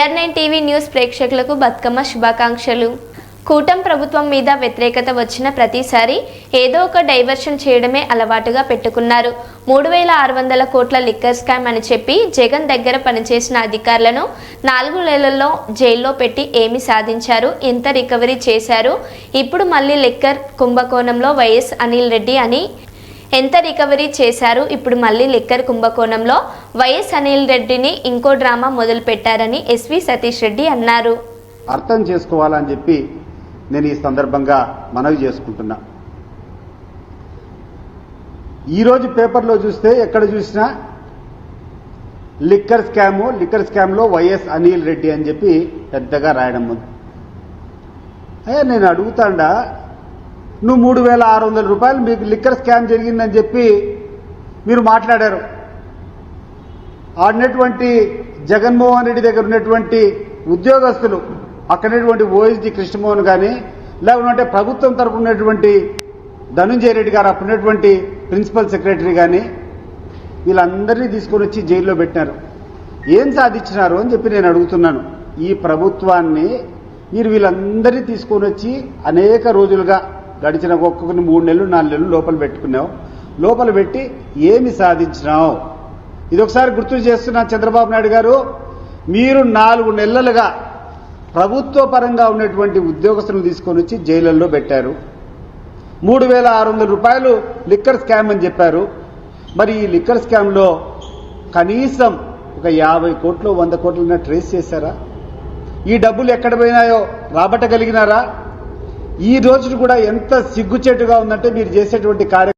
ఇండర్ nine TV news ప్రేక్షకులకు బతుకమ్మ శుభాకాంక్షలు. కూటం ప్రభుత్వం మీద వ్యతిరేకత వచ్చిన ప్రతిసారి ఏదో ఒక డైవర్షన్ చేయడమే అలవాటుగా పెట్టుకున్నారు. మూడు వేల ఆరు వందల కోట్ల లిక్కర్ స్కామ్ అని చెప్పి జగన్ దగ్గర పనిచేసిన అధికారులను నాలుగు నెలల్లో జైల్లో పెట్టి ఏమి సాధించారు? ఎంత రికవరీ చేశారు? ఇప్పుడు మళ్ళీ లిక్కర్ కుంభకోణంలో వైఎస్ అనిల్ రెడ్డి అని ఎంత రికవరీ చేశారు? ఇప్పుడు మళ్ళీ లిక్కర్ కుంభకోణంలో వైఎస్ అనిల్ రెడ్డిని ఇంకో డ్రామా మొదలు పెట్టారని ఎస్వి సతీష్ రెడ్డి అన్నారు. అర్థం చేసుకోవాలని చెప్పి నేను ఈ సందర్భంగా మనవి చేసుకుంటున్నా. ఈరోజు పేపర్లో చూస్తే ఎక్కడ చూసినా లిక్కర్ స్కాము లిక్కర్ స్కామ్లో వైఎస్ అనిల్ రెడ్డి అని చెప్పి పెద్దగా రాయడం ఉంది అయ్యా నేను అడుగుతాండా నువ్వు మూడు వేల ఆరు వందల రూపాయలు మీకు లిక్కర్ స్కామ్ జరిగిందని చెప్పి మీరు మాట్లాడారు. ఆడినటువంటి జగన్మోహన్ రెడ్డి దగ్గర ఉన్నటువంటి ఉద్యోగస్తులు అక్కడటువంటి ఉన్నటువంటి ఓఎస్డి కృష్ణమోహన్ కానీ లేకుంటే ప్రభుత్వం తరపు ఉన్నటువంటి ధనుంజయ రెడ్డి గారు అప్పుడున్నటువంటి ప్రిన్సిపల్ సెక్రటరీ కానీ వీళ్ళందరినీ తీసుకొని వచ్చి జైల్లో పెట్టినారు. ఏం సాధించినారు అని చెప్పి నేను అడుగుతున్నాను. ఈ ప్రభుత్వాన్ని మీరు వీళ్ళందరినీ తీసుకొని వచ్చి అనేక రోజులుగా గడిచిన ఒక్కొక్కరిని మూడు నెలలు నాలుగు నెలలు లోపల పెట్టుకున్నావు. లోపల పెట్టి ఏమి సాధించినావు? ఇది ఒకసారి గుర్తు చేస్తున్నా చంద్రబాబు నాయుడు గారు మీరు నాలుగు నెలలుగా ప్రభుత్వ పరంగా ఉన్నటువంటి ఉద్యోగస్తులను తీసుకొని వచ్చి జైళ్ళలో పెట్టారు. మూడు వేల ఆరు వందల రూపాయలు లిక్కర్ స్కామ్ అని చెప్పారు. మరి ఈ లిక్కర్ స్కామ్లో కనీసం ఒక యాభై కోట్లు వంద కోట్లన్నా ట్రేస్ చేశారా? ఈ డబ్బులు ఎక్కడ పోయినాయో రాబట్టగలిగినారా? ఈ రోజు కూడా ఎంత సిగ్గుచేటుగా ఉందంటే మీరు చేసేటువంటి కార్య